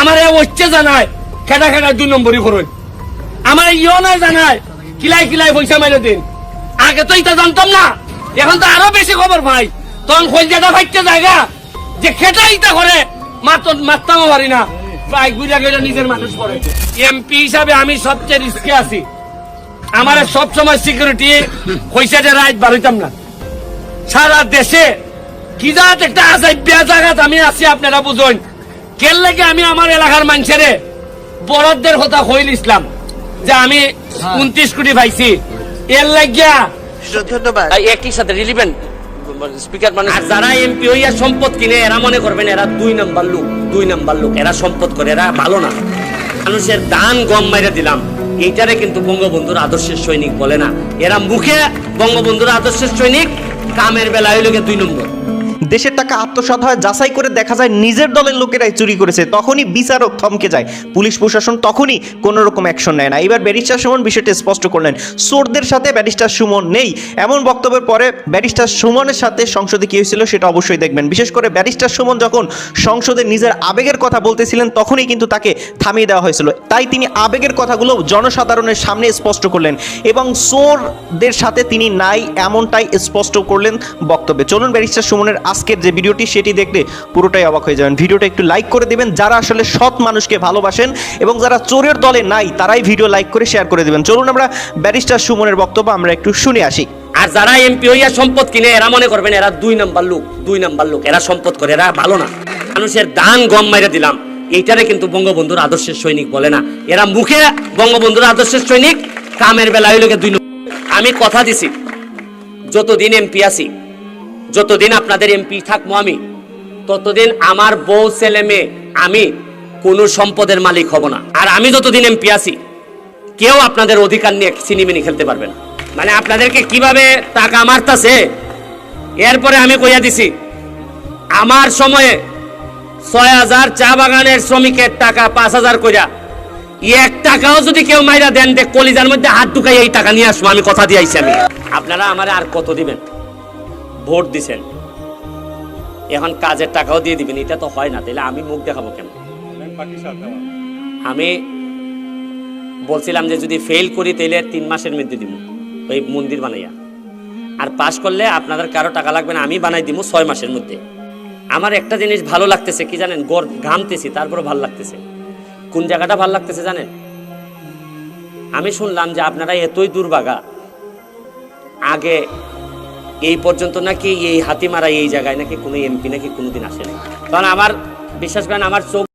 আমার হচ্ছে জানায় খেটা খেটা দুই নম্বরই করুন। আমার ইও নাই জানায় কিলাই কিলাই পয়সা মাইলে দিন। আগে তো এটা জানতাম না, এখন তো আরও বেশি খবর ভাই তখন খোঁজাটা ভাইতে জায়গা যে খেটা ইটা করে, মাত্র মারতামও পারি না। বাইক বুঝা গেলে নিজের মানুষ পড়ে এমপি হিসাবে আমি সবচেয়ে রিস্কে আছি। আমার সব সময় সিকিউরিটি পয়সা যে রাইট বাড়িতাম না। সারা দেশে কি জাত একটা আজাইবিয়া জায়গাত আমি আছি, আপনারা বুঝুন। কেন লাগে আমি আমার এলাকার মানুষের? বড়দের কথা হইল ইসলাম যে আমি উনত্রিশ কোটি পাইছি। এর লাগিয়া ধন্যবাদ। একই সাথে রিলিভেন্ট স্পিকার মানে যারা এমপি হইয়া সম্পদ কিনে এরা মনে করবেন এরা দুই নাম্বার লোক দুই নাম্বার লোক। এরা সম্পদ করে এরা ভালো না। মানুষের দান গম মাইরা দিলাম। এইটারে কিন্তু বঙ্গবন্ধুর আদর্শের সৈনিক বলে না। এরা মুখে বঙ্গবন্ধুর আদর্শের সৈনিক কামের বেলা হইল দুই নম্বর। দেশের টাকা আত্মসাৎ হয়, যাচাই করে দেখা যায় নিজের দলের লোকেরাই চুরি করেছে। তখনই বিচারক থমকে যায়। পুলিশ প্রশাসন তখনই কোনো রকম অ্যাকশন নেয় না। এবার ব্যারিস্টার সুমন বিষয়টি স্পষ্ট করলেন। চোরদের সাথে ব্যারিস্টার সুমন নেই। এমন বক্তব্যের পরে ব্যারিস্টার সুমনের সাথে সংসদে কি হয়েছিল সেটা অবশ্যই দেখবেন। বিশেষ করে ব্যারিস্টার সুমন যখন সংসদে নিজের আবেগের কথা বলতেছিলেন, তখনই কিন্তু তাকে থামিয়ে দেওয়া হয়েছিল। তাই তিনি আবেগের কথাগুলো জনসাধারণের সামনে স্পষ্ট করলেন এবং চোরদের সাথে তিনি নাই এমনটাই স্পষ্ট করলেন বক্তব্যে। চলুন ব্যারিস্টার সুমনের আজকের যে ভিডিওটি, সেটি দেখলে পুরোটাই অবাক হয়ে যাবেন। ভিডিওটা একটু লাইক করে দিবেন, যারা আসলে সৎ মানুষকে ভালোবাসেন এবং যারা চোরের দলে নাই, তারাই ভিডিও লাইক করে শেয়ার করে দিবেন। চলুন আমরা ব্যারিস্টার সুমনের বক্তব্য আমরা একটু শুনে আসি। আর যারা এমপি হইয়া সম্পদ কিনে, এরা মনে করবেন এরা দুই নাম্বার লোক, দুই নাম্বার লোক। এরা সম্পদ করে, এরা ভালো না। মানুষের দান গম মাইরা দিলাম। এইটারে কিন্তু বঙ্গবন্ধুর আদর্শের সৈনিক বলে না। এরা মুখে বঙ্গবন্ধুর আদর্শের সৈনিক, কামের বেলা হইল দুই আমি কথা দিছি, যতদিন এমপি আছি যতদিন আপনাদের এমপি থাকব আমি, ততদিন আমার বউ, ছেলে, মেয়ে, আমি কোনো সম্পদের মালিক হব না। আর আমি যতদিন এমপি আছি, কেউ আপনাদের অধিকার নিয়ে সিনেমিনি খেলতে পারবে না। মানে আপনাদেরকে কীভাবে টাকা মারতাছে, এরপরে আমি কইয়া দিছি, আমার সময়ে ছয় হাজার চা বাগানের শ্রমিকের টাকা পাঁচ হাজার কইরা, এক টাকাও যদি কেউ মাইরা দেন, দেখ কলিজার মধ্যে হাত ঢুকাই এই টাকা নিয়ে আসব, আমি কথা দিয়ে আইছি আমি। আপনারা আমার আর কত দিবেন? ভোট দিছেন। এখন কাজের টাকাও দিয়ে দিবেন, এটা তো হয় না তাহলে আমি মুখ দেখাবো কেন? আমি বলছিলাম যে যদি ফেল করি তাহলে তিন মাসের মধ্যে দিব, ওই মন্দির বানাইয়া। আর পাশ করলে আপনাদের কারও টাকা লাগবে না, আমি বানাই দিব ছয় মাসের মধ্যে। আমার একটা জিনিস ভালো লাগতেছে, কি জানেন, গড় ঘামতেছি তারপরে ভালো লাগতেছে। কোন জায়গাটা ভালো লাগতেছে জানেন? আমি শুনলাম যে আপনারা এতই দুর্ভাগা, আগে এই পর্যন্ত নাকি এই হাতিমারা এই জায়গায় নাকি কোনো এমপি নাকি কোনোদিন আসে না কারণ আমার, বিশ্বাস করেন, আমার চোখ